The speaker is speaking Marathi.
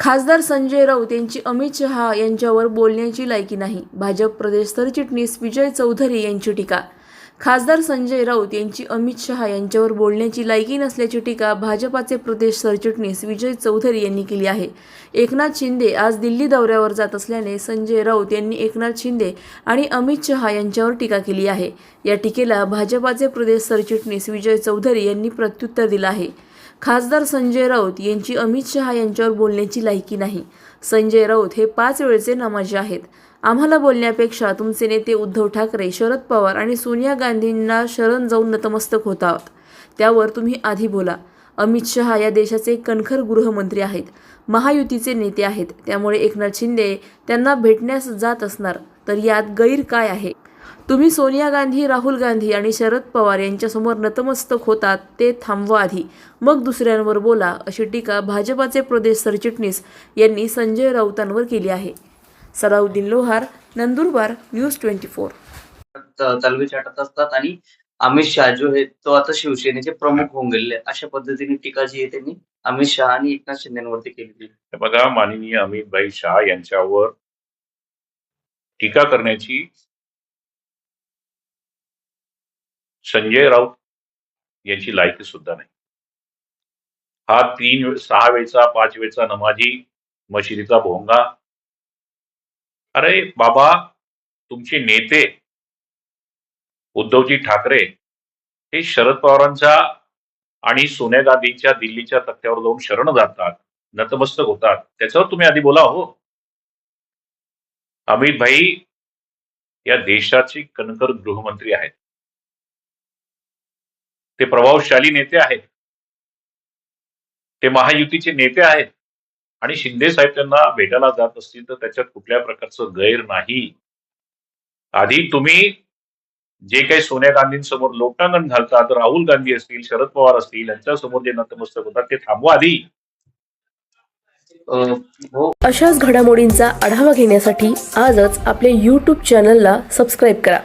खासदार संजय राऊत यांची अमित शहा यांच्यावर बोलण्याची लायकी नाही. भाजप प्रदेश सरचिटणीस विजय चौधरी यांची टीका. खासदार संजय राऊत यांची अमित शहा यांच्यावर बोलण्याची लायकी नसल्याची टीका भाजपाचे प्रदेश सरचिटणीस विजय चौधरी यांनी केली आहे. एकनाथ शिंदे आज दिल्ली दौऱ्यावर जात असल्याने संजय राऊत यांनी एकनाथ शिंदे आणि अमित शहा यांच्यावर टीका केली आहे. या टीकेला भाजपाचे प्रदेश सरचिटणीस विजय चौधरी यांनी प्रत्युत्तर दिलं आहे. खासदार संजय राऊत यांची अमित शहा यांच्यावर बोलण्याची लायकी नाही. संजय राऊत हे पाच वेळचे नमाजे आहेत. आम्हाला बोलण्यापेक्षा तुमचे नेते उद्धव ठाकरे शरद पवार आणि सोनिया गांधींना शरण जाऊन नतमस्तक होत आहोत त्यावर तुम्ही आधी बोला. अमित शहा या देशाचे कणखर गृहमंत्री आहेत. महायुतीचे नेते आहेत. त्यामुळे एकनाथ शिंदे त्यांना भेटण्यास जात असणार. तर यात गैर काय आहे? तुम्ही सोनिया गांधी राहुल गांधी आणि शरद पवार यांच्यासमोर नतमस्तक होतात ते थांबवा आधी मग दुसऱ्यांवर बोला अशी टीका भाजपाचे प्रदेश सरचिटणीस यांनी संजय राऊतांवर केली आहे Salauddin Lohar Nandurbar news twenty four तलवे चाटत असतात आणि अमित शहा जो आहे तो आता शिवसेनेचे प्रमुख होऊन गेलेले. अशा पद्धतीने टीका जी आहे त्यांनी अमित शहा आणि एकनाथ शिंदेवरती केलेली. हे बघा माननीय अमित भाई शहा यांच्यावर टीका करण्याची संजय राऊत यांची लायकी सुद्धा नाही. हा तीन सहा वेळचा पाच वेळचा नमाजी मशिदीचा भोंगा. अरे बाबा तुमचे नेते उद्धवजी ठाकरे हे शरद पवारांच्या आणि सोनिया गांधींच्या दिल्लीच्या तक्त्यावर जाऊन शरण जातात नतमस्तक होतात. त्याच्यावर तुम्ही आधी बोला हो. अमित भाई या देशाचे कणकर गृहमंत्री आहेत. ते प्रभावशाली नेते आहेत. ते महायुतीचे नेते आहेत. आणि शिंदे साहेब त्यांना भेटायला जात असतील तर त्याच्यात कुठल्या प्रकारचं गैर नाही. आधी तुम्ही जे काही सोनिया गांधींसमोर लोटांगण घालतात राहुल गांधी असतील शरद पवार असतील यांच्यासमोर जे नतमस्तक होतात ते थांबवा आधी. अशाच घडामोडींचा आढावा घेण्यासाठी आजच आपल्या यूट्यूब चॅनलला सबस्क्राईब करा.